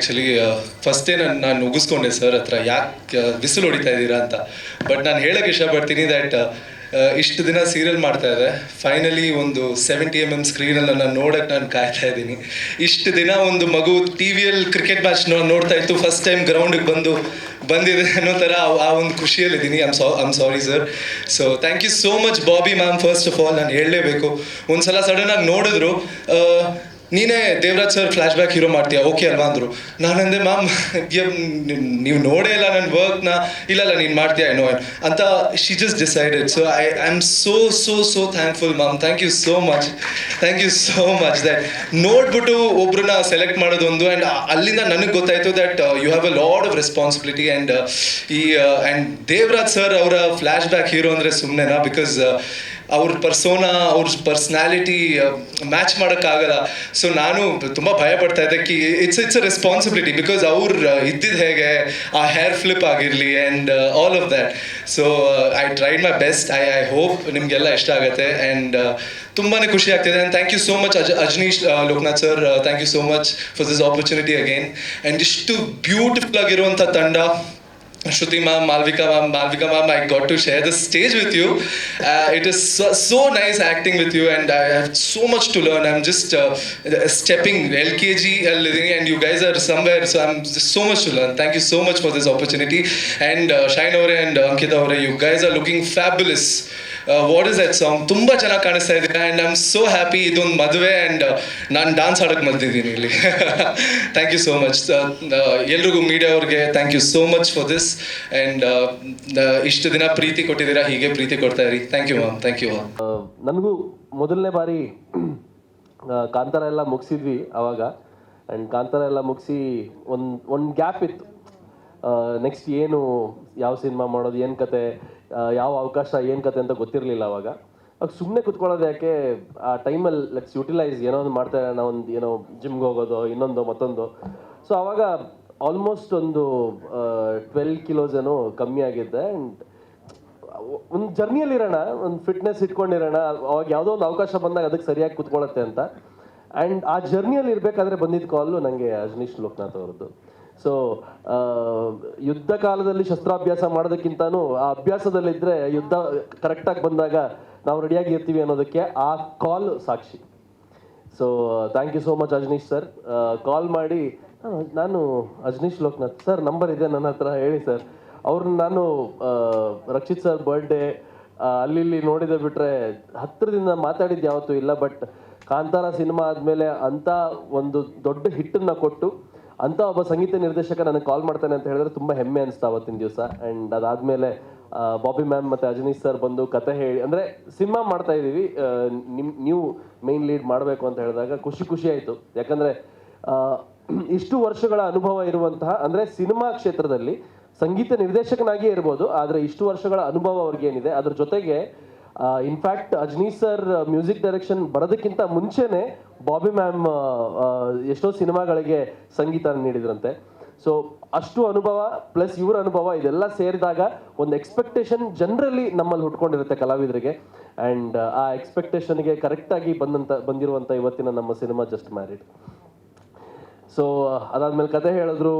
Actually ಫಸ್ಟೇ ನಾನು ನಾನು ಉಗಿಸ್ಕೊಂಡೆ ಸರ್ ಹತ್ರ, ಯಾಕೆ ಬಿಸಿಲು ಹೊಡಿತಾ ಇದ್ದೀರಾ ಅಂತ. ಬಟ್ ನಾನು ಹೇಳೋಕ್ಕೆ ಇಷ್ಟಪಡ್ತೀನಿ ದ್ಯಾಟ್ ಇಷ್ಟು ದಿನ ಸೀರಿಯಲ್ ಮಾಡ್ತಾ ಇದ್ದೆ. ಫೈನಲಿ ಒಂದು ಸೆವೆಂಟಿ ಎಂ ಎಂ ಸ್ಕ್ರೀನಲ್ಲಿ ನಾನು ನೋಡಕ್ಕೆ ನಾನು ಕಾಯ್ತಾ ಇದ್ದೀನಿ. ಇಷ್ಟು ದಿನ ಒಂದು ಮಗು ಟಿ ವಿಯಲ್ಲಿ ಕ್ರಿಕೆಟ್ ಮ್ಯಾಚ್ ನೋಡ್ತಾ ಇತ್ತು. ಫಸ್ಟ್ ಟೈಮ್ ಗ್ರೌಂಡಿಗೆ ಬಂದು, ಬಂದಿದೆ ಅನ್ನೋ ಥರ ಆ- ಒಂದು ಖುಷಿಯಲ್ಲಿದ್ದೀನಿ. I'm saw I'm sorry sir so thank you so much Bobby ma'am first of all ನಾನು ಹೇಳಲೇಬೇಕು. ಒಂದು ಸಲ ಆಗಿ ನೋಡಿದ್ರು ನೀನೇ Devaraj sir flashback hero ಮಾಡ್ತೀಯಾ? ಓಕೆ ಅಲ್ವಾ ಅಂದರು. ನಾನಂದೆ, ಮ್ಯಾಮ್ ನೀವು ನೋಡೇ ಇಲ್ಲ ನನ್ನ ವರ್ಕ್ನ ಇಲ್ಲ ಇಲ್ಲ ನೀನು ಮಾಡ್ತೀಯಾ ಏನೋ ಅಂತ she just decided so I I am so so so thankful ma'am. Thank you so much thank you so much that ನೋಡ್ಬಿಟ್ಟು ಒಬ್ರನ್ನ ಸೆಲೆಕ್ಟ್ ಮಾಡೋದು ಒಂದು ಆ್ಯಂಡ್ ಅಲ್ಲಿಂದ ನನಗೆ ಗೊತ್ತಾಯಿತು that you have a lot of responsibility and ಈ and Devaraj sir ಅವರ flashback hero ಅಂದರೆ ಸುಮ್ಮನೆನಾ ಬಿಕಾಸ್ ಅವ್ರ ಪರ್ಸೋನ ಅವ್ರ ಪರ್ಸ್ನಾಲಿಟಿ ಮ್ಯಾಚ್ ಮಾಡೋಕ್ಕಾಗಲ್ಲ. ಸೊ ನಾನು ತುಂಬ ಭಯ ಪಡ್ತಾ ಇದ್ದೆ ಕಿ it's it's a responsibility because ಅವ್ರು ಇದ್ದಿದ್ದು ಹೇಗೆ, ಆ ಹೇರ್ ಫ್ಲಿಪ್ ಆಗಿರಲಿ and all of that so I tried my best I I hope ನಿಮಗೆಲ್ಲ ಇಷ್ಟ ಆಗುತ್ತೆ ಆ್ಯಂಡ್ ತುಂಬಾ ಖುಷಿ ಆಗ್ತಿದೆ. And thank you so much Azhar, Ajaneesh Loknath sir thank you so much for this opportunity again and ಇಷ್ಟು beautiful ಆಗಿರುವಂಥ ತಂಡ Shruti ma'am, Malvika ma'am, Malvika ma'am, I got to share the stage with you. Uh, it is so, so nice acting with you, and I have so much to learn. I'm just uh, stepping LKG and you guys are somewhere, so I'm just so much to learn. Thank you so much for this opportunity. And uh, Shine Aure and Ankita Aure, you guys are looking fabulous. What is that song ತುಂಬ ಚೆನ್ನಾಗಿ ಕಾಣಿಸ್ತಾ ಇದೆ. And I am so happy ಇದೊಂದು ಮದುವೆ and ನಾನು dance ಆಡೋಕ್ಕೆ ಬಂದಿದ್ದೀನಿ ಇಲ್ಲಿ. ಥ್ಯಾಂಕ್ ಯು ಸೋ ಮಚ್ ಎಲ್ರಿಗೂ ಮೀಡಿಯಾ ಅವ್ರಿಗೆ thank you so much for this and ಇಷ್ಟು ದಿನ ಪ್ರೀತಿ ಕೊಟ್ಟಿದ್ದೀರಾ? ಹೀಗೆ ಪ್ರೀತಿ ಕೊಡ್ತಾ ಇರಿ. Thank you ma'am thank you ನನಗೂ ಮೊದಲನೇ ಬಾರಿ ಕಾಂತಾರ ಎಲ್ಲ ಮುಗಿಸಿದ್ವಿ ಆವಾಗ ಆ್ಯಂಡ್ ಕಾಂತಾರ ಎಲ್ಲ ಮುಗಿಸಿ ಒಂದು ಒಂದು ಗ್ಯಾಪ್ ಇತ್ತು. ನೆಕ್ಸ್ಟ್ ಏನು, ಯಾವ ಸಿನಿಮಾ ಮಾಡೋದು, ಏನು ಕತೆ ಯಾವ ಅವಕಾಶ, ಏನು ಕತೆ ಅಂತ ಗೊತ್ತಿರಲಿಲ್ಲ ಅವಾಗ. ಅವಾಗ ಸುಮ್ಮನೆ ಕುತ್ಕೊಳ್ಳೋದು ಯಾಕೆ, ಆ ಟೈಮಲ್ಲಿ ಲೆಟ್ಸ್ ಯುಟಿಲೈಸ್ ಏನೋ ಒಂದು ಮಾಡ್ತಾ ಇರೋಣ ಒಂದು ಏನೋ ಜಿಮ್ಗೆ ಹೋಗೋದು, ಇನ್ನೊಂದು, ಮತ್ತೊಂದು. ಸೊ ಅವಾಗ ಆಲ್ಮೋಸ್ಟ್ ಒಂದು ಟ್ವೆಲ್ ಕಿಲೋಸ್ ಏನೋ ಕಮ್ಮಿ ಆಗಿದ್ದೆ. ಆ್ಯಂಡ್ ಒಂದು ಜರ್ನಿಯಲ್ಲಿ ಇರೋಣ, ಒಂದು ಫಿಟ್ನೆಸ್ ಇಟ್ಕೊಂಡಿರೋಣ, ಅವಾಗ ಯಾವುದೋ ಒಂದು ಅವಕಾಶ ಬಂದಾಗ ಅದಕ್ಕೆ ಸರಿಯಾಗಿ ಕುತ್ಕೊಳ್ಳುತ್ತೆ ಅಂತ. ಆ್ಯಂಡ್ ಆ ಜರ್ನಿಯಲ್ಲಿ ಇರಬೇಕಾದ್ರೆ ಬಂದಿದ್ದ ಕಾಲು ನನಗೆ ಅಜನೀಶ್ ಲೋಕನಾಥ್ ಅವರದ್ದು. ಸೊ ಯುದ್ಧ ಕಾಲದಲ್ಲಿ ಶಸ್ತ್ರಾಭ್ಯಾಸ ಮಾಡೋದಕ್ಕಿಂತನೂ ಆ ಅಭ್ಯಾಸದಲ್ಲಿದ್ದರೆ ಯುದ್ಧ ಕರೆಕ್ಟಾಗಿ ಬಂದಾಗ ನಾವು ರೆಡಿಯಾಗಿ ಇರ್ತೀವಿ ಅನ್ನೋದಕ್ಕೆ ಆ call Sakshi. So thank you so much Ajaneesh sir call ಮಾಡಿ ನಾನು ಅಜನೀಶ್ ಲೋಕನಾಥ್ ಸರ್ ನಂಬರ್ ಇದೆ ನನ್ನ ಹತ್ರ ಹೇಳಿ ಸರ್ ಅವ್ರನ್ನ ನಾನು ರಕ್ಷಿತ್ ಸರ್ ಬರ್ಡೇ ಅಲ್ಲಿ ಇಲ್ಲಿ ನೋಡಿದೆ ಬಿಟ್ರೆ ಹತ್ತಿರದಿಂದ ಮಾತಾಡಿದ್ದು ಯಾವತ್ತೂ ಇಲ್ಲ ಬಟ್ ಕಾಂತಾರ ಸಿನಿಮಾ ಆದಮೇಲೆ ಅಂಥ ಒಂದು ದೊಡ್ಡ ಹಿಟ್ಟನ್ನು ಕೊಟ್ಟು ಅಂತ ಒಬ್ಬ ಸಂಗೀತ ನಿರ್ದೇಶಕ ನನಗೆ ಕಾಲ್ ಮಾಡ್ತಾನೆ ಅಂತ ಹೇಳಿದ್ರೆ ತುಂಬ ಹೆಮ್ಮೆ ಅನಿಸ್ತಾ ಅವತ್ತಿನ ದಿವಸ. ಆ್ಯಂಡ್ ಅದಾದಮೇಲೆ ಬಾಬಿ ಮ್ಯಾಮ್ ಮತ್ತು ಅಜನೀಶ್ ಸರ್ ಬಂದು ಕತೆ ಹೇಳಿ, ಅಂದರೆ ಸಿನಿಮಾ ಮಾಡ್ತಾ ಇದ್ದೀವಿ ನಿಮ್ಮ ನೀವು ಮೇನ್ ಲೀಡ್ ಮಾಡಬೇಕು ಅಂತ ಹೇಳಿದಾಗ ಖುಷಿ ಖುಷಿ ಆಯಿತು. ಯಾಕಂದರೆ ಇಷ್ಟು ವರ್ಷಗಳ ಅನುಭವ ಇರುವಂತಹ, ಅಂದರೆ ಸಿನಿಮಾ ಕ್ಷೇತ್ರದಲ್ಲಿ ಸಂಗೀತ ನಿರ್ದೇಶಕನಾಗಿಯೇ ಇರ್ಬೋದು, ಆದರೆ ಇಷ್ಟು ವರ್ಷಗಳ ಅನುಭವ ಅವ್ರಿಗೆ ಏನಿದೆ ಅದ್ರ ಜೊತೆಗೆ in fact Ajni sir music direction ಬರೋದಕ್ಕಿಂತ ಮುಂಚೆನೆ ಬಾಬಿ ಮ್ಯಾಮ್ ಎಷ್ಟೋ ಸಿನಿಮಾಗಳಿಗೆ ಸಂಗೀತ ನೀಡಿದ್ರಂತೆ. ಸೊ ಅಷ್ಟು ಅನುಭವ ಪ್ಲಸ್ ಇವರ ಅನುಭವ ಇದೆಲ್ಲ ಸೇರಿದಾಗ ಒಂದು ಎಕ್ಸ್ಪೆಕ್ಟೇಷನ್ ಜನರಲಿ ನಮ್ಮಲ್ಲಿ ಹುಟ್ಕೊಂಡಿರುತ್ತೆ ಕಲಾವಿದರಿಗೆ. ಆ್ಯಂಡ್ ಆ ಎಕ್ಸ್ಪೆಕ್ಟೇಷನ್ಗೆ ಕರೆಕ್ಟಾಗಿ ಬಂದಂಥ ಬಂದಿರುವಂಥ ಇವತ್ತಿನ ನಮ್ಮ ಸಿನಿಮಾ ಜಸ್ಟ್ ಮ್ಯಾರಿಡ್ ಸೊ ಅದಾದ್ಮೇಲೆ ಕತೆ ಹೇಳಿದ್ರು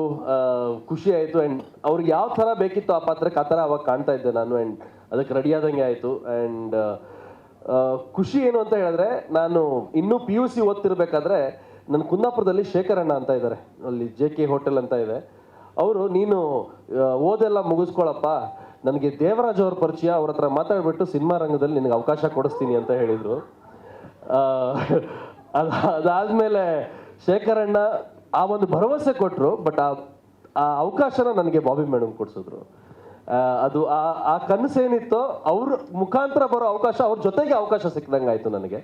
ಖುಷಿ ಆಯಿತು. ಆ್ಯಂಡ್ ಅವ್ರಿಗೆ ಯಾವ ಥರ ಬೇಕಿತ್ತು ಆ ಪಾತ್ರಕ್ಕೆ ಆ ಥರ ಅವಾಗ ಕಾಣ್ತಾ ಇದ್ದೆ ನಾನು. ಆ್ಯಂಡ್ ಅದಕ್ಕೆ ರೆಡಿ ಆದಂಗೆ ಆಯಿತು. ಆ್ಯಂಡ್ ಖುಷಿ ಏನು ಅಂತ ಹೇಳಿದ್ರೆ, ನಾನು ಇನ್ನೂ ಪಿ ಯು ಸಿ ಓದ್ತಿರ್ಬೇಕಾದ್ರೆ ನನ್ನ ಕುಂದಾಪುರದಲ್ಲಿ ಶೇಖರಣ್ಣ ಅಂತ ಇದ್ದಾರೆ ಅಲ್ಲಿ ಜೆ ಕೆ ಹೋಟೆಲ್ ಅಂತ ಇದೆ. ಅವರು, ನೀನು ಓದೆಲ್ಲ ಮುಗಿಸ್ಕೊಳಪ್ಪ. ನನಗೆ ದೇವರಾಜ್ ಅವ್ರ ಪರಿಚಯ, ಅವ್ರ ಹತ್ರ ಮಾತಾಡಿಬಿಟ್ಟು ಸಿನಿಮಾ ರಂಗದಲ್ಲಿ ನಿನಗೆ ಅವಕಾಶ ಕೊಡಿಸ್ತೀನಿ ಅಂತ ಹೇಳಿದರು. ಅದು, ಅದಾದ್ಮೇಲೆ ಶೇಖರಣ್ಣ ಆ ಒಂದು ಭರವಸೆ ಕೊಟ್ಟರು ಬಟ್ ಆ ಆ ಅವಕಾಶನ ನನಗೆ ಬಾಬಿ ಮೇಡಮ್ ಕೊಡಿಸಿದ್ರು. ಅದು ಆ ಆ ಏನಿತ್ತು ಅವ್ರ ಮುಖಾಂತರ ಬರೋ ಅವಕಾಶ, ಅವ್ರ ಜೊತೆಗೆ ಅವಕಾಶ ಸಿಕ್ದಂಗೆ ಆಯಿತು ನನಗೆ.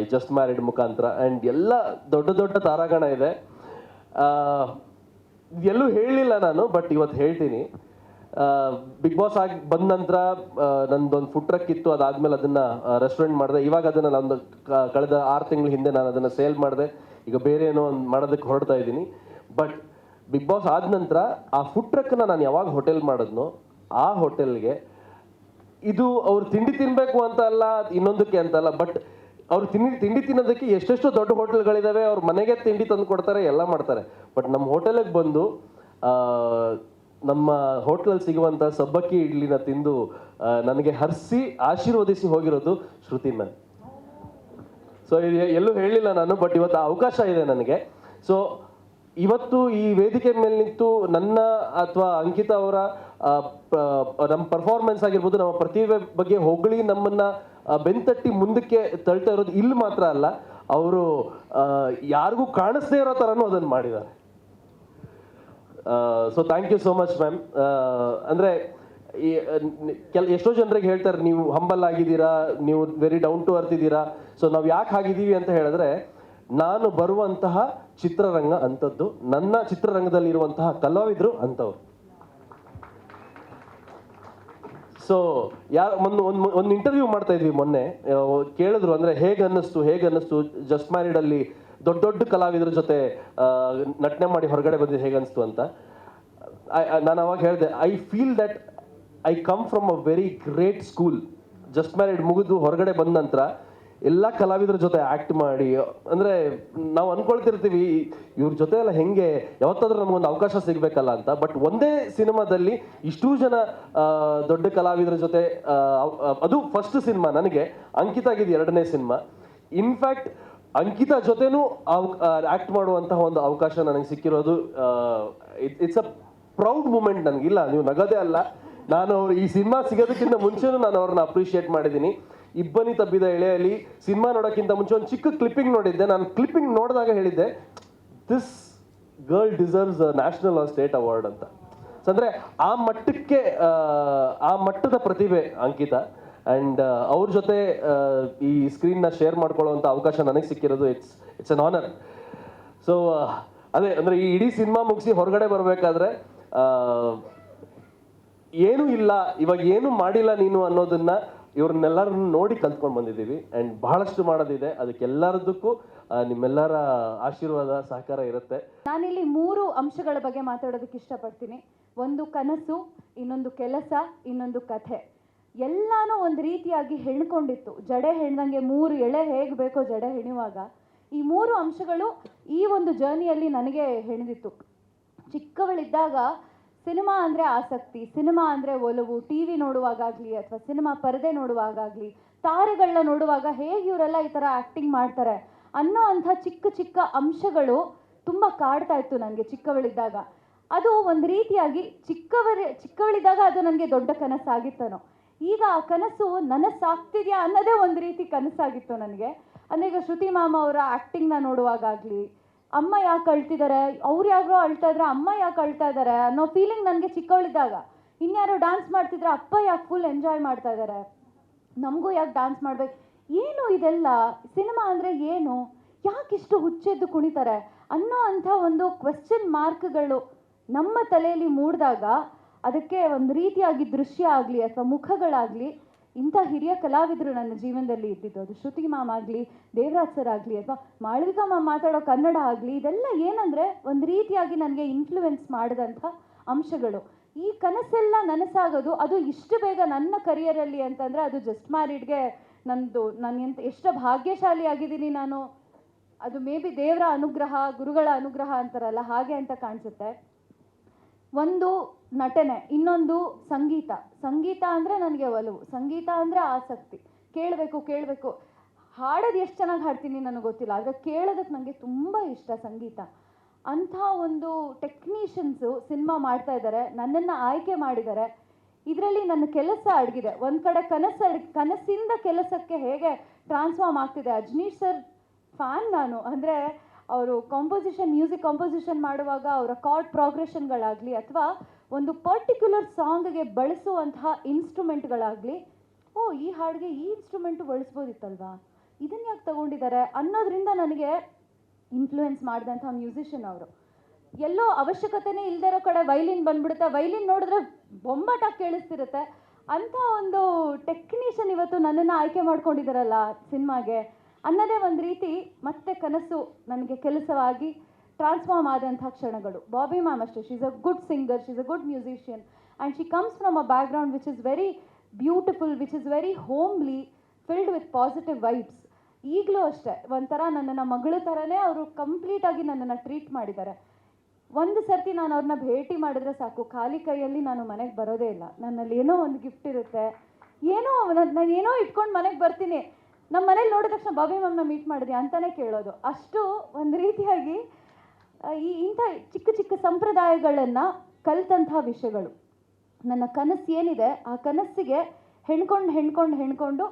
ಈ ಜಸ್ಟ್ ಮ್ಯಾರಿಡ್ ಮುಖಾಂತರ. ಆ್ಯಂಡ್ ಎಲ್ಲ ದೊಡ್ಡ ದೊಡ್ಡ ತಾರಾಗಣ ಇದೆ. ಎಲ್ಲೂ ಹೇಳಲಿಲ್ಲ ನಾನು ಬಟ್ ಇವತ್ತು ಹೇಳ್ತೀನಿ. ಬಿಗ್ ಬಾಸ್ ಆಗಿ ಬಂದ ನಂತರ ನಂದೊಂದು ಫುಡ್ ಟ್ರಕ್ ಇತ್ತು, ಅದಾದ್ಮೇಲೆ ಅದನ್ನ ರೆಸ್ಟೋರೆಂಟ್ ಮಾಡಿದೆ. ಇವಾಗ ಅದನ್ನ ನಾನು ಕಳೆದ ಆರು ತಿಂಗಳ ಹಿಂದೆ ನಾನು ಅದನ್ನ ಸೇಲ್ ಮಾಡಿದೆ. ಈಗ ಬೇರೆ ಏನೋ ಒಂದು ಮಾಡೋದಕ್ಕೆ ಹೊರಡ್ತಾ ಇದ್ದೀನಿ. ಬಟ್ ಬಿಗ್ ಬಾಸ್ ಆದ ನಂತರ ಆ ಫುಡ್ ಟ್ರಕ್ನ ನಾನು ಯಾವಾಗ ಹೋಟೆಲ್ ಮಾಡಿದ್ನೋ ಆ ಹೋಟೆಲ್ಗೆ ಇದು ಅವ್ರು ತಿಂಡಿ ತಿನ್ನಬೇಕು ಅಂತ ಅಲ್ಲ ಇನ್ನೊಂದಕ್ಕೆ ಅಂತ ಅಲ್ಲ ಬಟ್ ಅವ್ರು ತಿಂಡಿ ತಿಂಡಿ ತಿನ್ನೋದಕ್ಕೆ ಎಷ್ಟೆಷ್ಟು ದೊಡ್ಡ ಹೋಟೆಲ್ಗಳಿದ್ದಾವೆ ಅವ್ರ ಮನೆಗೆ ತಿಂಡಿ ತಂದು ಕೊಡ್ತಾರೆ, ಎಲ್ಲ ಮಾಡ್ತಾರೆ. ಬಟ್ ನಮ್ಮ ಹೋಟೆಲಿಗೆ ಬಂದು ನಮ್ಮ ಹೋಟ್ಲಲ್ಲಿ ಸಿಗುವಂಥ ಸಬ್ಬಕ್ಕಿ ಇಡ್ಲಿನ ತಿಂದು ನನಗೆ ಹರಿಸಿ, ಆಶೀರ್ವದಿಸಿ ಹೋಗಿರೋದು ಶ್ರುತಿನ ಸೊ ಎಲ್ಲೂ ಹೇಳಿಲ್ಲ ನಾನು ಬಟ್ ಇವತ್ತು ಅವಕಾಶ ಇದೆ ನನಗೆ. ಸೊ ಇವತ್ತು ಈ ವೇದಿಕೆ ಮೇಲೆ ನಿಂತು ನನ್ನ ಅಥವಾ ಅಂಕಿತ ಅವರ ನಮ್ಮ ಪರ್ಫಾರ್ಮೆನ್ಸ್ ಆಗಿರ್ಬೋದು, ನಮ್ಮ ಪ್ರತಿಭೆ ಬಗ್ಗೆ ಹೊಗಳಿ ನಮ್ಮನ್ನ ಬೆಂತಟ್ಟಿ ಮುಂದಕ್ಕೆ ತಳ್ತಾ ಇರೋದು ಇಲ್ಲಿ ಮಾತ್ರ ಅಲ್ಲ, ಅವರು ಯಾರಿಗೂ ಕಾಣಿಸ್ದೇ ಇರೋ ಥರನೂ ಅದನ್ನು ಮಾಡಿದ್ದಾರೆ. So thank you so much ma'am ಅಂದರೆ ಕೆಲ, ಎಷ್ಟೋ ಜನರಿಗೆ ಹೇಳ್ತಾರೆ, ನೀವು ಹಂಬಲ್ ಆಗಿದ್ದೀರಾ, ನೀವು ವೆರಿ ಡೌನ್ ಟು ಅರ್ತ್ ಇದ್ದೀರಾ ಸೊ ನಾವು ಯಾಕೆ ಆಗಿದ್ದೀವಿ ಅಂತ ಹೇಳಿದ್ರೆ, ನಾನು ಬರುವಂತಹ ಚಿತ್ರರಂಗ ಅಂಥದ್ದು. ನನ್ನ ಚಿತ್ರರಂಗದಲ್ಲಿ ಇರುವಂತಹ ಕಲಾವಿದರು ಅಂಥವ್ರು. ಸೊ ಯಾರು ಒಂದು ಒಂದು ಒಂದು ಇಂಟರ್ವ್ಯೂ ಮಾಡ್ತಾ ಇದ್ವಿ ಮೊನ್ನೆ. ಕೇಳಿದ್ರು ಅಂದ್ರೆ ಹೇಗೆ ಅನ್ನಿಸ್ತು ಹೇಗೆ ಅನ್ನಿಸ್ತು? ಜಸ್ಟ್ ಮ್ಯಾರಿಡಲ್ಲಿ ದೊಡ್ಡ ದೊಡ್ಡ ಕಲಾವಿದರ ಜೊತೆ ನಟನೆ ಮಾಡಿ ಹೊರಗಡೆ ಬಂದಿದ್ದು ಹೇಗೆ ಅನ್ನಿಸ್ತು ಅಂತ. ನಾನು ಅವಾಗ ಹೇಳಿದೆ I feel that I come from a very great school just married ಮುಗಿದು ಹೊರಗಡೆ ಬಂದ ನಂತರ ಎಲ್ಲ ಕಲಾವಿದರ ಜೊತೆ ಆಕ್ಟ್ ಮಾಡಿ, ಅಂದ್ರೆ ನಾವು ಅನ್ಕೊಳ್ತಿರ್ತೀವಿ, ಇವ್ರ ಜೊತೆ ಎಲ್ಲ ಹೆಂಗೆ, ಯಾವತ್ತಾದ್ರೂ ನಮ್ಗೊಂದು ಅವಕಾಶ ಸಿಗಬೇಕಲ್ಲ ಅಂತ. ಬಟ್ ಒಂದೇ ಸಿನಿಮಾದಲ್ಲಿ ಇಷ್ಟು ಜನ ದೊಡ್ಡ ಕಲಾವಿದರ ಜೊತೆ ಅದು ಫಸ್ಟ್ ಸಿನಿಮಾ ನನಗೆ. ಅಂಕಿತ ಆಗಿದ್ದು ಎರಡನೇ ಸಿನಿಮಾ. ಇನ್ಫ್ಯಾಕ್ಟ್ ಅಂಕಿತ ಜೊತೆನೂ ಆಕ್ಟ್ ಮಾಡುವಂತಹ ಒಂದು ಅವಕಾಶ ನನಗೆ ಸಿಕ್ಕಿರೋದು ಇಟ್ಸ್ ಅ ಪ್ರೌಡ್ ಮೂಮೆಂಟ್ ನನಗಿಲ್ಲ. ನೀವು ನಗದೇ ಅಲ್ಲ. ನಾನು ಈ ಸಿನಿಮಾ ಸಿಗೋದಕ್ಕಿಂತ ಮುಂಚೆನೂ ನಾನು ಅವ್ರನ್ನ ಅಪ್ರಿಷಿಯೇಟ್ ಮಾಡಿದ್ದೀನಿ ಇಬ್ಬನಿ ತಬ್ಬಿದ ಎಳೆಯಲ್ಲಿ ಸಿನಿಮಾ ನೋಡೋಕ್ಕಿಂತ ಮುಂಚೆ ಒಂದು ಚಿಕ್ಕ ಕ್ಲಿಪ್ಪಿಂಗ್ ನೋಡಿದ್ದೆ. ನಾನು ಕ್ಲಿಪ್ಪಿಂಗ್ ನೋಡಿದಾಗ ಹೇಳಿದ್ದೆ this girl deserves national state award ಅಂತ. ಅಂದ್ರೆ ಆ ಮಟ್ಟಕ್ಕೆ ಆ, ಮಟ್ಟದ ಪ್ರತಿಭೆ ಅಂಕಿತ. ಅಂಡ್ ಅವ್ರ ಜೊತೆ ಈ ಸ್ಕ್ರೀನ್ನ ಶೇರ್ ಮಾಡ್ಕೊಳ್ಳುವಂಥ ಅವಕಾಶ ನನಗೆ ಸಿಕ್ಕಿರೋದು. It's it's an honour so ಅದೇ ಅಂದ್ರೆ ಈ ಇಡೀ ಸಿನಿಮಾ ಮುಗಿಸಿ ಹೊರಗಡೆ ಬರಬೇಕಾದ್ರೆ ಏನೂ ಇಲ್ಲ ಇವಾಗ ಏನು ಮಾಡಿಲ್ಲ ನೀನು ಅನ್ನೋದನ್ನ ಇವ್ರನ್ನೆಲ್ಲರನ್ನು ನೋಡಿ ಕಲ್ತ್ಕೊಂಡು ಬಂದಿದ್ದೀವಿ. ಆ್ಯಂಡ್ ಬಹಳಷ್ಟು ಮಾಡೋದಿದೆ. ಅದಕ್ಕೆಲ್ಲರದಕ್ಕೂ ನಿಮ್ಮೆಲ್ಲರ ಆಶೀರ್ವಾದ, ಸಹಕಾರ ಇರುತ್ತೆ. ನಾನಿಲ್ಲಿ ಮೂರು ಅಂಶಗಳ ಬಗ್ಗೆ ಮಾತಾಡೋದಕ್ಕೆ ಇಷ್ಟಪಡ್ತೀನಿ. ಒಂದು ಕನಸು, ಇನ್ನೊಂದು ಕೆಲಸ, ಇನ್ನೊಂದು ಕಥೆ. ಎಲ್ಲಾನು ಒಂದು ರೀತಿಯಾಗಿ ಹೆಣ್ಕೊಂಡಿತ್ತು. ಜಡೆ ಹೆಣ್ದಂಗೆ ಮೂರು ಎಳೆ ಹೇಗೆ ಬೇಕೋ ಜಡೆ ಹೆಣುವಾಗ ಈ ಮೂರು ಅಂಶಗಳು ಈ ಒಂದು ಜರ್ನಿಯಲ್ಲಿ ನನಗೆ ಹೆಣ್ದಿತ್ತು. ಚಿಕ್ಕವಳಿದ್ದಾಗ ಸಿನಿಮಾ ಅಂದರೆ ಆಸಕ್ತಿ, ಸಿನಿಮಾ ಅಂದರೆ ಒಲವು ಟಿ ವಿ ನೋಡುವಾಗಲಿ ಅಥವಾ ಸಿನಿಮಾ ಪರದೆ ನೋಡುವಾಗಲಿ ತಾರೆಗಳನ್ನ ನೋಡುವಾಗ ಹೇಗೆ ಇವರೆಲ್ಲ ಈ ಥರ ಆ್ಯಕ್ಟಿಂಗ್ ಮಾಡ್ತಾರೆ ಅನ್ನೋ ಅಂಥ ಚಿಕ್ಕ ಚಿಕ್ಕ ಅಂಶಗಳು ತುಂಬ ಕಾಡ್ತಾ ಇತ್ತು ನನಗೆ ಚಿಕ್ಕವಳಿದ್ದಾಗ. ಅದು ಒಂದು ರೀತಿಯಾಗಿ ಚಿಕ್ಕವರ, ಚಿಕ್ಕವಳಿದ್ದಾಗ ಅದು ನನಗೆ ದೊಡ್ಡ ಕನಸಾಗಿತ್ತನೋ. ಈಗ ಆ ಕನಸು ನನಸಾಗ್ತಿದ್ಯಾ ಅನ್ನೋದೇ ಒಂದು ರೀತಿ ಕನಸಾಗಿತ್ತು ನನಗೆ. ಅಂದರೆ ಈಗ ಶ್ರುತಿ ಮಾಮ ಅವರ ಆ್ಯಕ್ಟಿಂಗ್ನ ನೋಡುವಾಗಲಿ ಅಮ್ಮ ಯಾಕೆ ಅಳ್ತಿದ್ದಾರೆ ಅವ್ರು ಯಾರೋ ಅಳ್ತಾ ಇದ್ರೆ ಅಮ್ಮ ಯಾಕೆ ಅಳ್ತಾ ಇದ್ದಾರೆ ಅನ್ನೋ ಫೀಲಿಂಗ್ ನನಗೆ ಚಿಕ್ಕವಳಿದ್ದಾಗ. ಇನ್ಯಾರೋ ಡಾನ್ಸ್ ಮಾಡ್ತಿದ್ರೆ ಅಪ್ಪ ಯಾಕೆ ಫುಲ್ ಎಂಜಾಯ್ ಮಾಡ್ತಾ ಇದ್ದಾರೆ ನಮಗೂ ಯಾಕೆ ಡಾನ್ಸ್ ಮಾಡ್ಬೇಕು? ಏನು ಇದೆಲ್ಲ? ಸಿನಿಮಾ ಅಂದರೆ ಏನು? ಯಾಕಿಷ್ಟು ಹುಚ್ಚೆದ್ದು ಕುಣಿತಾರೆ? ಅನ್ನೋ ಅಂಥ ಒಂದು ಕ್ವೆಶ್ಚನ್ ಮಾರ್ಕ್ಗಳು ನಮ್ಮ ತಲೆಯಲ್ಲಿ ಮೂಡಿದಾಗ ಅದಕ್ಕೆ ಒಂದು ರೀತಿಯಾಗಿ ದೃಶ್ಯ ಆಗಲಿ ಅಥವಾ ಮುಖಗಳಾಗಲಿ ಇಂಥ ಹಿರಿಯ ಕಲಾವಿದರು ನನ್ನ ಜೀವನದಲ್ಲಿ ಇದ್ದಿದ್ದು. ಅದು ಶ್ರುತಿ ಮ್ಯಾಮ್ ಆಗಲಿ, ದೇವರಾಜ್ ಸರ್ ಆಗಲಿ ಅಥವಾ ಮಾಳವಿಕಾ ಮಾತಾಡೋ ಕನ್ನಡ ಆಗಲಿ, ಇದೆಲ್ಲ ಏನಂದರೆ ಒಂದು ರೀತಿಯಾಗಿ ನನಗೆ ಇನ್ಫ್ಲುಯೆನ್ಸ್ ಮಾಡಿದಂಥ ಅಂಶಗಳು. ಈ ಕನಸೆಲ್ಲ ನನಸಾಗೋದು, ಅದು ಇಷ್ಟು ಬೇಗ ನನ್ನ ಕರಿಯರಲ್ಲಿ ಅಂತಂದರೆ ಅದು ಜಸ್ಟ್ ಮ್ಯಾರಿಡ್ಗೆ ನಂದು, ನಾನು ಎಂತ, ಎಷ್ಟು ಭಾಗ್ಯಶಾಲಿ ಆಗಿದ್ದೀನಿ ನಾನು. ಅದು ಮೇ ಬಿ ದೇವರ ಅನುಗ್ರಹ, ಗುರುಗಳ ಅನುಗ್ರಹ ಅಂತಾರಲ್ಲ, ಹಾಗೆ ಅಂತ ಕಾಣಿಸುತ್ತೆ. ಒಂದು ನಟನೆ, ಇನ್ನೊಂದು ಸಂಗೀತ. ಸಂಗೀತ ಅಂದರೆ ನನಗೆ ಒಲವು. ಸಂಗೀತ ಅಂದರೆ ಆಸಕ್ತಿ. ಕೇಳಬೇಕು ಕೇಳಬೇಕು. ಹಾಡೋದು ಎಷ್ಟು ಚೆನ್ನಾಗಿ ಹಾಡ್ತೀನಿ ನನಗೆ ಗೊತ್ತಿಲ್ಲ, ಆದರೆ ಕೇಳೋದಕ್ಕೆ ನನಗೆ ತುಂಬ ಇಷ್ಟ ಸಂಗೀತ. ಅಂಥ ಒಂದು ಟೆಕ್ನಿಷಿಯನ್ಸು ಸಿನಿಮಾ ಮಾಡ್ತಾ ಇದ್ದಾರೆ ನನ್ನನ್ನು ಆಯ್ಕೆ ಮಾಡಿದ್ದಾರೆ ಇದರಲ್ಲಿ ನನ್ನ ಕೆಲಸ ಅಡಗಿದೆ. ಒಂದು ಕಡೆ ಕನಸು ಅಡ್, ಕನಸಿಂದ ಕೆಲಸಕ್ಕೆ ಹೇಗೆ ಟ್ರಾನ್ಸ್ಫಾರ್ಮ್ ಆಗ್ತಿದೆ? ಅಜ್ನೀಶ್ ಸರ್ ಫ್ಯಾನ್ ನಾನು. ಅಂದರೆ ಅವರು ಕಾಂಪೋಸಿಷನ್ ಮ್ಯೂಸಿಕ್ ಕಾಂಪೋಸಿಷನ್ ಮಾಡುವಾಗ ಅವರ ಕಾರ್ಡ್ ಪ್ರೋಗ್ರೆಷನ್ಗಳಾಗಲಿ ಅಥವಾ ಒಂದು ಪರ್ಟಿಕ್ಯುಲರ್ ಸಾಂಗ್ಗೆ ಬಳಸುವಂತಹ ಇನ್ಸ್ಟ್ರೂಮೆಂಟ್ಗಳಾಗಲಿ ಓ, ಈ ಹಾಡಿಗೆ ಈ ಇನ್ಸ್ಟ್ರೂಮೆಂಟು ಬಳಸ್ಬೋದಿತ್ತಲ್ವಾ? ಇದನ್ನ ಯಾಕೆ ತಗೊಂಡಿದ್ದಾರೆ ಅನ್ನೋದ್ರಿಂದ ನನಗೆ ಇನ್ಫ್ಲೂಯೆನ್ಸ್ ಮಾಡಿದಂಥ ಮ್ಯೂಸಿಷಿಯನ್ ಅವರು. ಎಲ್ಲೋ ಅವಶ್ಯಕತೆನೇ ಇಲ್ದೇ ಕಡೆ ವೈಲಿನ್ ಬಂದ್ಬಿಡುತ್ತೆ. ವೈಲಿನ್ ನೋಡಿದ್ರೆ ಬೊಂಬಾಟಾಗಿ ಕೇಳಿಸ್ತಿರುತ್ತೆ. ಅಂಥ ಒಂದು ಟೆಕ್ನಿಷಿಯನ್ ಇವತ್ತು ನನ್ನನ್ನು ಆಯ್ಕೆ ಮಾಡ್ಕೊಂಡಿದ್ದಾರಲ್ಲ ಸಿನಿಮಾಗೆ. ಅನ್ನೋದೇ ಒಂದು ರೀತಿ ಮತ್ತೆ ಕನಸು ನನಗೆ ಕೆಲಸವಾಗಿ ಟ್ರಾನ್ಸ್ಫಾರ್ಮ್ ಆದಂಥ ಕ್ಷಣಗಳು. ಬಾಬಿ ಮ್ಯಾಮ್ ಅಷ್ಟೇ is a good singer she's a good musician and she comes from a background which is very beautiful which is very homely filled with positive vibes ಈಗಲೂ ಅಷ್ಟೇ, ಒಂಥರ ನನ್ನನ್ನು ಮಗಳ ಥರನೇ ಅವರು ಕಂಪ್ಲೀಟಾಗಿ ನನ್ನನ್ನು ಟ್ರೀಟ್ ಮಾಡಿದ್ದಾರೆ. ಒಂದು ಸರ್ತಿ ನಾನು ಅವ್ರನ್ನ ಭೇಟಿ ಮಾಡಿದ್ರೆ ಸಾಕು, ಖಾಲಿ ಕೈಯಲ್ಲಿ ನಾನು ಮನೆಗೆ ಬರೋದೇ ಇಲ್ಲ. ನನ್ನಲ್ಲಿ ಏನೋ ಒಂದು ಗಿಫ್ಟ್ ಇರುತ್ತೆ. ಏನೋ ನಾನು ಏನೋ ಇಟ್ಕೊಂಡು ಮನೆಗೆ ಬರ್ತೀನಿ. ನಮ್ಮ ಮನೇಲಿ ನೋಡಿದ ತಕ್ಷಣ ಬಾಬಿ ಮ್ಯಾಮ್ನ ಮೀಟ್ ಮಾಡಿದೆ ಅಂತಲೇ ಕೇಳೋದು. ಅಷ್ಟು ಒಂದು ರೀತಿಯಾಗಿ ಈ ಇಂಥ ಚಿಕ್ಕ ಚಿಕ್ಕ ಸಂಪ್ರದಾಯಗಳನ್ನು ಕಲಿತಂಥ ವಿಷಯಗಳು. ನನ್ನ ಕನಸು ಏನಿದೆ, ಆ ಕನಸಿಗೆ ಹೆಣ್ಕೊಂಡು ಹೆಣ್ಕೊಂಡು ಹೆಣ್ಕೊಂಡು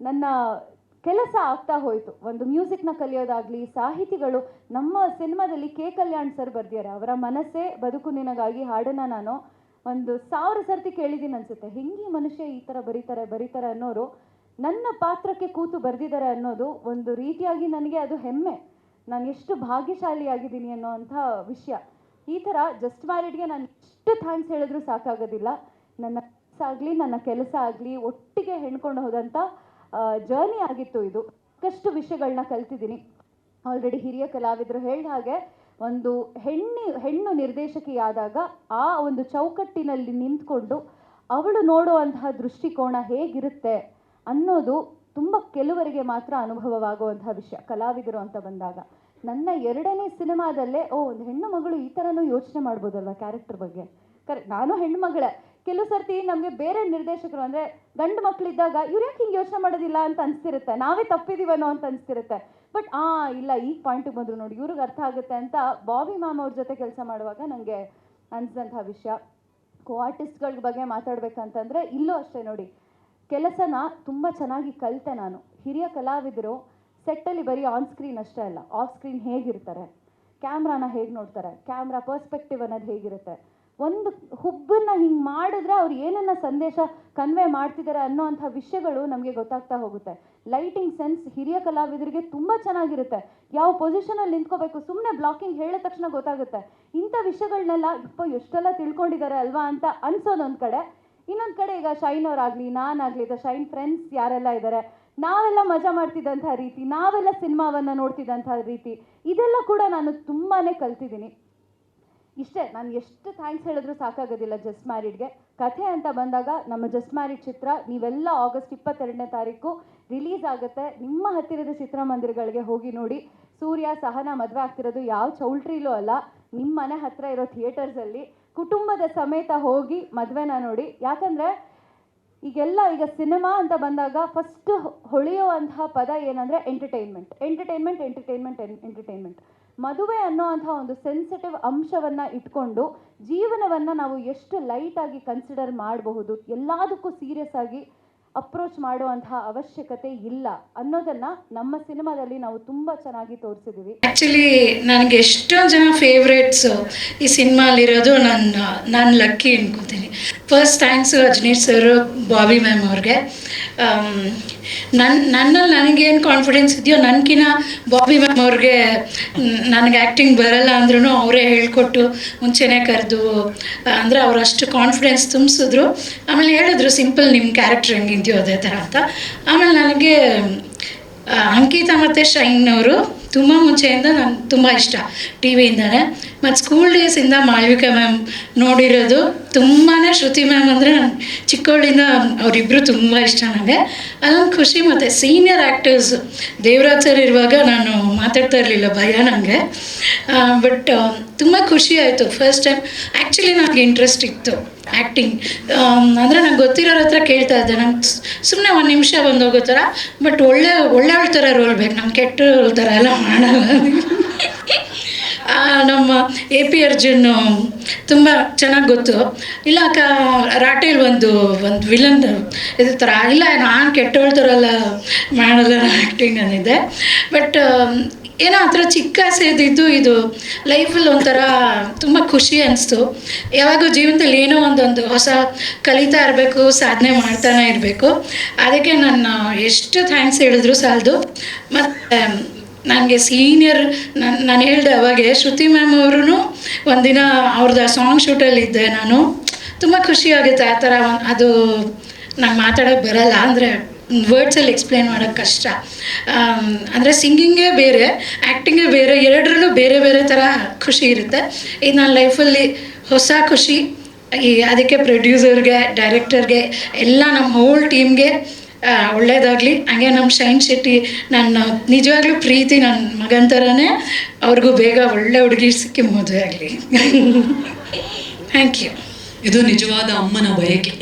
ನನ್ನ ಕೆಲಸ ಆಗ್ತಾ ಹೋಯಿತು. ಒಂದು ಮ್ಯೂಸಿಕ್ನ ಕಲಿಯೋದಾಗಲಿ, ಸಾಹಿತಿಗಳು, ನಮ್ಮ ಸಿನಿಮಾದಲ್ಲಿ ಕೆ ಕಲ್ಯಾಣ್ ಸರ್ ಬರ್ದಿದ್ದಾರೆ. ಅವರ ಮನಸ್ಸೇ ಬದುಕು ನಿನಗಾಗಿ ಹಾಡನ್ನು ನಾನು ಒಂದು ಸಾವಿರ ಸರ್ತಿ ಕೇಳಿದ್ದೀನಿ ಅನಿಸುತ್ತೆ. ಹೆಂಗೆ ಮನುಷ್ಯ ಈ ಥರ ಬರೀತಾರೆ ಬರೀತಾರೆ ಅನ್ನೋರು ನನ್ನ ಪಾತ್ರಕ್ಕೆ ಕೂತು ಬರೆದಿದ್ದಾರೆ ಅನ್ನೋದು ಒಂದು ರೀತಿಯಾಗಿ ನನಗೆ ಅದು ಹೆಮ್ಮೆ. ನಾನು ಎಷ್ಟು ಭಾಗ್ಯಶಾಲಿಯಾಗಿದ್ದೀನಿ ಅನ್ನೋವಂಥ ವಿಷಯ. ಈ ಥರ ಜಸ್ಟ್ ಮ್ಯಾರಿಡ್ಗೆ ನಾನು ಎಷ್ಟು ಥ್ಯಾಂಕ್ಸ್ ಹೇಳಿದ್ರು ಸಾಕಾಗೋದಿಲ್ಲ. ನನ್ನ ಆಗಲಿ, ನನ್ನ ಕೆಲಸ ಆಗಲಿ, ಒಟ್ಟಿಗೆ ಹೆಣ್ಕೊಂಡು ಹೋದಂಥ ಜರ್ನಿ ಆಗಿತ್ತು ಇದು. ಸಾಕಷ್ಟು ವಿಷಯಗಳನ್ನ ಕಲ್ತಿದ್ದೀನಿ. ಆಲ್ರೆಡಿ ಹಿರಿಯ ಕಲಾವಿದರು ಹೇಳಿದ ಹಾಗೆ ಒಂದು ಹೆಣ್ಣು ಹೆಣ್ಣು ನಿರ್ದೇಶಕಿಯಾದಾಗ ಆ ಒಂದು ಚೌಕಟ್ಟಿನಲ್ಲಿ ನಿಂತ್ಕೊಂಡು ಅವಳು ನೋಡುವಂತಹ ದೃಷ್ಟಿಕೋನ ಹೇಗಿರುತ್ತೆ ಅನ್ನೋದು ತುಂಬ ಕೆಲವರಿಗೆ ಮಾತ್ರ ಅನುಭವವಾಗುವಂತಹ ವಿಷಯ, ಕಲಾವಿದರು ಅಂತ ಬಂದಾಗ. ನನ್ನ ಎರಡನೇ ಸಿನಿಮಾದಲ್ಲೇ, ಓ, ಒಂದು ಹೆಣ್ಣು ಮಗಳು ಈ ಥರನೂ ಯೋಚನೆ ಮಾಡ್ಬೋದಲ್ವ ಕ್ಯಾರೆಕ್ಟರ್ ಬಗ್ಗೆ? ಕರೆಕ್ಟ್ ನಾನು ಹೆಣ್ಣು ಮಗಳೇ. ಕೆಲವು ಸರ್ತಿ ನಮಗೆ ಬೇರೆ ನಿರ್ದೇಶಕರು ಅಂದರೆ, ಗಂಡು ಮಕ್ಕಳಿದ್ದಾಗ ಇವ್ರು ಯಾಕೆ ಹಿಂಗೆ ಯೋಚನೆ ಮಾಡೋದಿಲ್ಲ ಅಂತ ಅನಿಸ್ತಿರುತ್ತೆ. ನಾವೇ ತಪ್ಪಿದೀವನೋ ಅಂತ ಅನಿಸ್ತಿರುತ್ತೆ. ಬಟ್, ಆ, ಇಲ್ಲ, ಈ ಪಾಯಿಂಟಿಗೆ ಬಂದರು ನೋಡಿ, ಇವ್ರಿಗೆ ಅರ್ಥ ಆಗುತ್ತೆ ಅಂತ ಬಾಬಿ ಮ್ಯಾಮ್ ಅವ್ರ ಜೊತೆ ಕೆಲಸ ಮಾಡುವಾಗ ನನಗೆ ಅನಿಸಿದಂಥ ವಿಷಯ. ಕೋ ಆರ್ಟಿಸ್ಟ್ಗಳ ಬಗ್ಗೆ ಮಾತಾಡ್ಬೇಕಂತಂದರೆ, ಇಲ್ಲೂ ಅಷ್ಟೇ ನೋಡಿ. ಕೆಲಸನ ತುಂಬ ಚೆನ್ನಾಗಿ ಕಲಿತೆ ನಾನು. ಹಿರಿಯ ಕಲಾವಿದರು ಸೆಟ್ಟಲ್ಲಿ ಬರೀ ಆನ್ ಸ್ಕ್ರೀನ್ ಅಷ್ಟೇ ಅಲ್ಲ ಆಫ್ ಸ್ಕ್ರೀನ್ ಹೇಗಿರ್ತಾರೆ? ಕ್ಯಾಮ್ರಾನ ಹೇಗೆ ನೋಡ್ತಾರೆ? ಕ್ಯಾಮ್ರಾ ಪರ್ಸ್ಪೆಕ್ಟಿವ್ ಅನ್ನೋದು ಹೇಗಿರುತ್ತೆ? ಒಂದು ಹುಬ್ಬನ್ನ ಹಿಂಗೆ ಮಾಡಿದ್ರೆ ಅವ್ರು ಏನನ್ನ ಸಂದೇಶ ಕನ್ವೆ ಮಾಡ್ತಿದ್ದಾರೆ ಅನ್ನೋ ಅಂಥ ವಿಷಯಗಳು ನಮಗೆ ಗೊತ್ತಾಗ್ತಾ ಹೋಗುತ್ತೆ. ಲೈಟಿಂಗ್ ಸೆನ್ಸ್ ಹಿರಿಯ ಕಲಾವಿದರಿಗೆ ತುಂಬ ಚೆನ್ನಾಗಿರುತ್ತೆ. ಯಾವ ಪೊಸಿಷನಲ್ಲಿ ನಿಂತ್ಕೋಬೇಕು ಸುಮ್ಮನೆ ಬ್ಲಾಕಿಂಗ್ ಹೇಳಿದ ತಕ್ಷಣ ಗೊತ್ತಾಗುತ್ತೆ. ಇಂಥ ವಿಷಯಗಳನ್ನೆಲ್ಲ ಇಪ್ಪ, ಎಷ್ಟೆಲ್ಲ ತಿಳ್ಕೊಂಡಿದ್ದಾರೆ ಅಲ್ವಾ ಅಂತ ಅನ್ಸೋದೊಂದು ಕಡೆ ಇನ್ನೊಂದು ಕಡೆ ಈಗ ಶೈನ್ ಅವರಾಗಲಿ, ನಾನಾಗಲಿ ದ ಶೈನ್ ಫ್ರೆಂಡ್ಸ್ ಯಾರೆಲ್ಲ ಇದ್ದಾರೆ ನಾವೆಲ್ಲ ಮಜಾ ಮಾಡ್ತಿದ್ದಂಥ ರೀತಿ, ನಾವೆಲ್ಲ ಸಿನಿಮಾವನ್ನು ನೋಡ್ತಿದ್ದಂಥ ರೀತಿ, ಇದೆಲ್ಲ ಕೂಡ ನಾನು ತುಂಬಾ ಕಲ್ತಿದ್ದೀನಿ. ಇಷ್ಟೇ, ನಾನು ಎಷ್ಟು ಥ್ಯಾಂಕ್ಸ್ ಹೇಳಿದ್ರು ಸಾಕಾಗೋದಿಲ್ಲ ಜಸ್ಟ್ ಮ್ಯಾರಿಡ್ಗೆ ಕಥೆ ಅಂತ ಬಂದಾಗ ನಮ್ಮ ಜಸ್ಟ್ ಮ್ಯಾರಿಡ್ ಚಿತ್ರ ನೀವೆಲ್ಲ ಆಗಸ್ಟ್ ಇಪ್ಪತ್ತೆರಡನೇ ತಾರೀಕು ರಿಲೀಸ್ ಆಗುತ್ತೆ. ನಿಮ್ಮ ಹತ್ತಿರದ ಚಿತ್ರಮಂದಿರಗಳಿಗೆ ಹೋಗಿ ನೋಡಿ. ಸೂರ್ಯ, ಸಹನ ಮದುವೆ ಆಗ್ತಿರೋದು ಯಾವ ಚೌಲ್ಟ್ರಿಲೂ ಅಲ್ಲ ನಿಮ್ಮ ಮನೆ ಹತ್ತಿರ ಇರೋ ಥಿಯೇಟರ್ಸಲ್ಲಿ ಕುಟುಂಬದ ಸಮೇತ ಹೋಗಿ ಮದುವೆನ ನೋಡಿ, ಯಾಕಂದರೆ ಈಗೆಲ್ಲ ಈಗ ಸಿನಿಮಾ ಅಂತ ಬಂದಾಗ ಫಸ್ಟ್ ಹೊಳೆಯುವಂತಹ ಪದ ಏನಂದರೆ ಎಂಟರ್ಟೈನ್ಮೆಂಟ್ ಎಂಟರ್ಟೈನ್ಮೆಂಟ್ ಎಂಟರ್ಟೈನ್ಮೆಂಟ್ ಎಂಟರ್ಟೈನ್ಮೆಂಟ್ ಮದುವೆ ಅನ್ನೋ ಅಂಥ ಒಂದು ಸೆನ್ಸಿಟಿವ್ ಅಂಶವನ್ನು ಇಟ್ಕೊಂಡು ಜೀವನವನ್ನು ನಾವು ಎಷ್ಟು ಲೈಟಾಗಿ ಕನ್ಸಿಡರ್ ಮಾಡಬಹುದು, ಎಲ್ಲದಕ್ಕೂ ಸೀರಿಯಸ್ ಆಗಿ ಅಪ್ರೋಚ್ ಮಾಡುವಂತಹ ಅವಶ್ಯಕತೆ ಇಲ್ಲ ಅನ್ನೋದನ್ನ ನಮ್ಮ ಸಿನಿಮಾದಲ್ಲಿ ನಾವು ತುಂಬಾ ಚೆನ್ನಾಗಿ ತೋರಿಸಿದೀವಿ. ಆಕ್ಚುಲಿ ನನಗೆ ಎಷ್ಟೊಂದು ಜನ ಫೇವ್ರೇಟ್ಸ್ ಈ ಸಿನಿಮಾಲಿರೋದು ನನ್ನ, ನಾನು ಲಕ್ಕಿ ಅನ್ಕೋತೀನಿ. First thanks Ajaneesh sir Bobby ma'am ಅವ್ರಿಗೆ. ನನ್ನ ನನ್ನಲ್ಲಿ ನನಗೇನು ಕಾನ್ಫಿಡೆನ್ಸ್ ಇದೆಯೋ ನನಗಿನ ಬಾಬಿ ಮ್ಯಾಮ್ ಅವ್ರಿಗೆ ನನಗೆ ಆ್ಯಕ್ಟಿಂಗ್ ಬರಲ್ಲ ಅಂದ್ರೂ ಅವರೇ ಹೇಳ್ಕೊಟ್ಟು ಮುಂಚೆನೇ ಕರೆದು, ಅಂದರೆ ಅವ್ರು ಅಷ್ಟು ಕಾನ್ಫಿಡೆನ್ಸ್ ತುಂಬಿಸಿದ್ರು. ಆಮೇಲೆ ಹೇಳಿದ್ರು ಸಿಂಪಲ್ ನಿಮ್ಮ ಕ್ಯಾರೆಕ್ಟರ್ ಹೆಂಗಿದೆಯೋ ಅದೇ ಥರ ಅಂತ. ಆಮೇಲೆ ನನಗೆ ಅಂಕಿತಾ ಮತ್ತು ಶೈನ್ ಅವರು ತುಂಬ ಮುಂಚೆಯಿಂದ ನಂಗೆ ತುಂಬ ಇಷ್ಟ ಟಿ ವಿಯಿಂದನೇ. ಮತ್ತು ಸ್ಕೂಲ್ ಡೇಸಿಂದ ಮಾಳ್ವಿಕಾ ಮ್ಯಾಮ್ ನೋಡಿರೋದು ತುಂಬಾ ಶ್ರುತಿ ಮ್ಯಾಮ್ ಅಂದರೆ ನಾನು ಚಿಕ್ಕವಳಿಂದ ಅವರಿಬ್ಬರು ತುಂಬ ಇಷ್ಟ ನನಗೆ ಅದೊಂದು ಖುಷಿ ಮತ್ತು ಸೀನಿಯರ್ ಆ್ಯಕ್ಟರ್ಸ್ ದೇವರಾಜ್ ಸರ್ ಇರುವಾಗ ನಾನು ಮಾತಾಡ್ತಾ ಇರಲಿಲ್ಲ ಭಯ ನನಗೆ ಬಟ್ ತುಂಬ ಖುಷಿ ಆಯಿತು ಫಸ್ಟ್ ಟೈಮ್ ಆ್ಯಕ್ಚುಲಿ ನನಗೆ ಇಂಟ್ರೆಸ್ಟ್ ಇತ್ತು ಆ್ಯಕ್ಟಿಂಗ್ ಅಂದರೆ ನಂಗೆ ಗೊತ್ತಿರೋರ ಹತ್ರ ಕೇಳ್ತಾ ಇದ್ದೆ. ನಂಗೆ ಸುಮ್ಮನೆ ಒಂದು ನಿಮಿಷ ಬಂದು ಹೋಗೋ ಥರ ಬಟ್ ಒಳ್ಳೆ ಒಳ್ಳೆಯವಳ ಥರ ರೋಲ್ ಬೇಕು. ಕೆಟ್ಟ ಥರ ಎಲ್ಲ ಮಾಡಲ್ಲ ನಮ್ಮ ಎ ಪಿ ಅರ್ಜುನ್, ತುಂಬ ಚೆನ್ನಾಗಿ ಗೊತ್ತು. ಇಲ್ಲ, ಅಕ್ಕ, ರಾಟೇಲ್ ಒಂದು ಒಂದು ವಿಲನ್ ಇದು ಥರ ಇಲ್ಲ, ನಾನು ಕೆಟ್ಟೋಳ್ತಾರಲ್ಲ ಮಾಡಲ್ಲ ಆ್ಯಕ್ಟಿಂಗ್ ನಾನಿದೆ ಬಟ್ ಏನೋ ಆ ಥರ ಚಿಕ್ಕ ಸೇದಿದ್ದು ಇದು ಲೈಫಲ್ಲಿ ಒಂಥರ ತುಂಬ ಖುಷಿ ಅನಿಸ್ತು. ಯಾವಾಗೂ ಜೀವನದಲ್ಲಿ ಏನೋ ಒಂದೊಂದು ಹೊಸ ಕಲಿತಾ ಇರಬೇಕು, ಸಾಧನೆ ಮಾಡ್ತಾನೆ ಇರಬೇಕು. ಅದಕ್ಕೆ ನಾನು ಎಷ್ಟು ಥ್ಯಾಂಕ್ಸ್ ಹೇಳಿದ್ರು ಸಾಲದು. ಮತ್ತು ನನಗೆ ಸೀನಿಯರ್ ನಾನು ನಾನು ಹೇಳಿದೆ ಅವಾಗೆ ಶ್ರುತಿ ಮ್ಯಾಮ್ ಅವರು ಒಂದಿನ ಅವ್ರದ್ದು ಸಾಂಗ್ ಶೂಟಲ್ಲಿದ್ದೆ ನಾನು. ತುಂಬ ಖುಷಿ ಆಗುತ್ತೆ ಆ ಥರ ಅದು ನಂಗೆ ಮಾತಾಡೋಕೆ ಬರಲ್ಲ ಅಂದರೆ ವರ್ಡ್ಸಲ್ಲಿ ಎಕ್ಸ್ಪ್ಲೇನ್ ಮಾಡೋಕ್ಕೆ ಕಷ್ಟ. ಅಂದರೆ ಸಿಂಗಿಂಗೇ ಬೇರೆ ಆ್ಯಕ್ಟಿಂಗೇ ಬೇರೆ, ಎರಡರಲ್ಲೂ ಬೇರೆ ಬೇರೆ ಥರ ಖುಷಿ ಇರುತ್ತೆ. ಇದು ನನ್ನ ಲೈಫಲ್ಲಿ ಹೊಸ ಖುಷಿ. ಈ, ಅದಕ್ಕೆ ಪ್ರೊಡ್ಯೂಸರ್ಗೆ ಡೈರೆಕ್ಟರ್ಗೆ ಎಲ್ಲ ನಮ್ಮ ಹೋಲ್ ಟೀಮ್ಗೆ ಒಳ್ಳೇದಾಗಲಿ. ಹಂಗೆ ನಮ್ಮ ಶೈನ್ ಶೆಟ್ಟಿ ನನ್ನ ನಿಜವಾಗ್ಲೂ ಪ್ರೀತಿ ನನ್ನ ಮಗನ ಥರನೇ ಅವ್ರಿಗೂ ಬೇಗ ಒಳ್ಳೆ ಹುಡುಗಿ ಸಿಕ್ಕಿ ಮದುವೆ ಆಗಲಿ. ಥ್ಯಾಂಕ್ ಯು ಇದು ನಿಜವಾದ ಅಮ್ಮನ ಬಯಕೆ.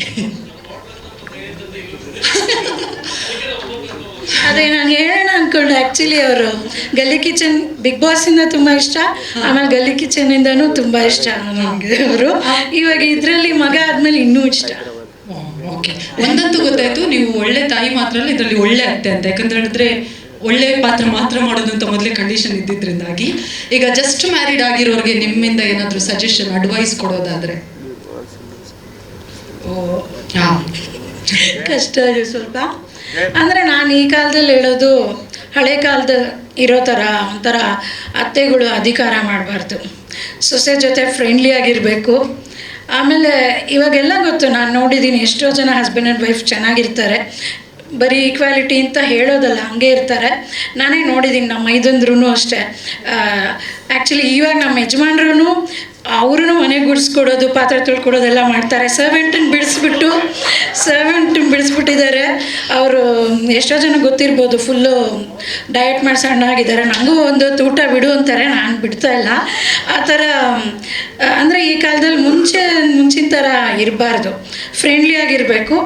ಅದೇ ನಾನು ಹೇಳೋಣ ಅಂದ್ಕೊಂಡೆ ಆ್ಯಕ್ಚುಲಿ ಅವರು ಗಲ್ಲಿ ಕಿಚನ್ ಬಿಗ್ ಬಾಸಿಂದ ತುಂಬ ಇಷ್ಟ ಆಮೇಲೆ ಗಲ್ಲಿ ಕಿಚನಿಂದನೂ ತುಂಬ ಇಷ್ಟ ನನಗೆ ಅವರು. ಇವಾಗ ಇದರಲ್ಲಿ ಮಗ ಆದಮೇಲೆ ಇನ್ನೂ ಇಷ್ಟ. ಓಕೆ. ಒಂದಂತೂ ಗೊತ್ತಾಯ್ತು, ನೀವು ಒಳ್ಳೆ ತಾಯಿ ಮಾತ್ರ ಅಲ್ಲ ಇದರಲ್ಲಿ ಒಳ್ಳೆ ಅತ್ತೆ ಅಂತ. ಯಾಕಂತ ಹೇಳಿದ್ರೆ, ಒಳ್ಳೆ ಪಾತ್ರ ಮಾತ್ರ ಮಾಡೋದು ಅಂತ ಮೊದಲೇ ಕಂಡೀಷನ್ ಇದ್ದಿದ್ರಿಂದಾಗಿ. ಈಗ ಜಸ್ಟ್ ಮ್ಯಾರಿಡ್ ಆಗಿರೋರಿಗೆ ನಿಮ್ಮಿಂದ ಏನಾದರೂ ಸಜೆಷನ್ ಅಡ್ವೈಸ್ ಕೊಡೋದಾದ್ರೆ? ಓ ಕಷ್ಟ ಇದೆ ಸ್ವಲ್ಪ. ಅಂದ್ರೆ ನಾನು ಈ ಕಾಲದಲ್ಲಿ ಹೇಳೋದು, ಹಳೆ ಕಾಲದ ಇರೋ ಥರ ಒಂಥರ ಅತ್ತೆಗಳು ಅಧಿಕಾರ ಮಾಡಬಾರ್ದು. ಸೊಸೆ ಜೊತೆ ಫ್ರೆಂಡ್ಲಿ ಆಗಿರಬೇಕು. ಆಮೇಲೆ ಇವಾಗೆಲ್ಲ ಗೊತ್ತು ನಾನು ನೋಡಿದ್ದೀನಿ ಎಷ್ಟೋ ಜನ ಹಸ್ಬೆಂಡ್ ಆ್ಯಂಡ್ ವೈಫ್ ಚೆನ್ನಾಗಿರ್ತಾರೆ. ಬರೀ ಈಕ್ವಾಲಿಟಿ ಅಂತ ಹೇಳೋದಲ್ಲ, ಹಂಗೆ ಇರ್ತಾರೆ. ನಾನೇ ನೋಡಿದ್ದೀನಿ ನಮ್ಮ ಐದಂದ್ರೂ ಅಷ್ಟೇ. ಆ್ಯಕ್ಚುಲಿ ಇವಾಗ ನಮ್ಮ ಯಜಮಾನ್ರೂ ಅವ್ರೂ ಮನೆಗೆ ಗುಡಿಸ್ಕೊಡೋದು ಪಾತ್ರೆ ತೊಳ್ಕೊಡೋದೆಲ್ಲ ಮಾಡ್ತಾರೆ. ಸರ್ವೆಂಟನ್ನು ಬಿಡಿಸ್ಬಿಟ್ಟು ಸರ್ವೆಂಟನ್ನು ಬಿಡಿಸ್ಬಿಟ್ಟಿದ್ದಾರೆ. ಅವರು ಎಷ್ಟೋ ಜನ ಗೊತ್ತಿರ್ಬೋದು ಫುಲ್ಲು ಡಯಟ್ ಮಾಡಿ ಸಣ್ಣ ಆಗಿದ್ದಾರೆ ನನಗೂ ಒಂದು ಊಟ ಬಿಡು ಅಂತಾರೆ, ನಾನು ಬಿಡ್ತಾ ಇಲ್ಲ. ಆ ಥರ ಅಂದರೆ ಈ ಕಾಲದಲ್ಲಿ ಮುಂಚೆ, ಮುಂಚಿನ ಥರ ಇರಬಾರ್ದು. ಫ್ರೆಂಡ್ಲಿ ಆಗಿರಬೇಕು.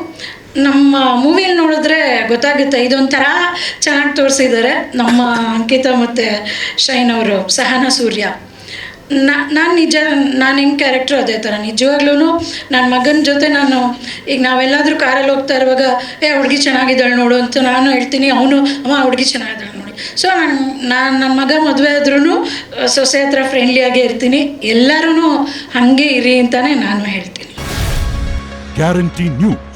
ನಮ್ಮ ಮೂವಿಯಲ್ಲಿ ನೋಡಿದ್ರೆ ಗೊತ್ತಾಗುತ್ತೆ, ಇದೊಂಥರ ಚೆನ್ನಾಗಿ ತೋರಿಸಿದ್ದಾರೆ. ನಮ್ಮ ಅಂಕಿತಾ ಮತ್ತು ಶೈನ್ ಅವರು, ಸಹನಾ ಸೂರ್ಯ. ನಾನು ನಿಜ, ನಾನು ಹೆಂಗೆ ಕ್ಯಾರೆಕ್ಟ್ರು ಅದೇ ಥರ ನಿಜವಾಗ್ಲೂ ನನ್ನ ಮಗನ ಜೊತೆ ನಾನು, ಈಗ ನಾವೆಲ್ಲಾದರೂ ಕಾರಲ್ಲಿ ಹೋಗ್ತಾ ಇರುವಾಗ, ಏ, ಹುಡುಗಿ ಚೆನ್ನಾಗಿದ್ದಾಳೆ ನೋಡು ಅಂತ ನಾನು ಹೇಳ್ತೀನಿ. ಅವನು, ಅಮ್ಮ, ಹುಡುಗಿ ಚೆನ್ನಾಗಿದ್ದಾಳೆ ನೋಡಿ. ಸೊ ನಾನು ನಾನು ನನ್ನ ಮಗ ಮದುವೆ ಆದ್ರೂ ಸೊಸೆ ಹತ್ರ ಫ್ರೆಂಡ್ಲಿಯಾಗೇ ಇರ್ತೀನಿ. ಎಲ್ಲರೂ ಹಾಗೆ ಇರಿ ಅಂತಲೇ ನಾನು ಹೇಳ್ತೀನಿ. Guarantee news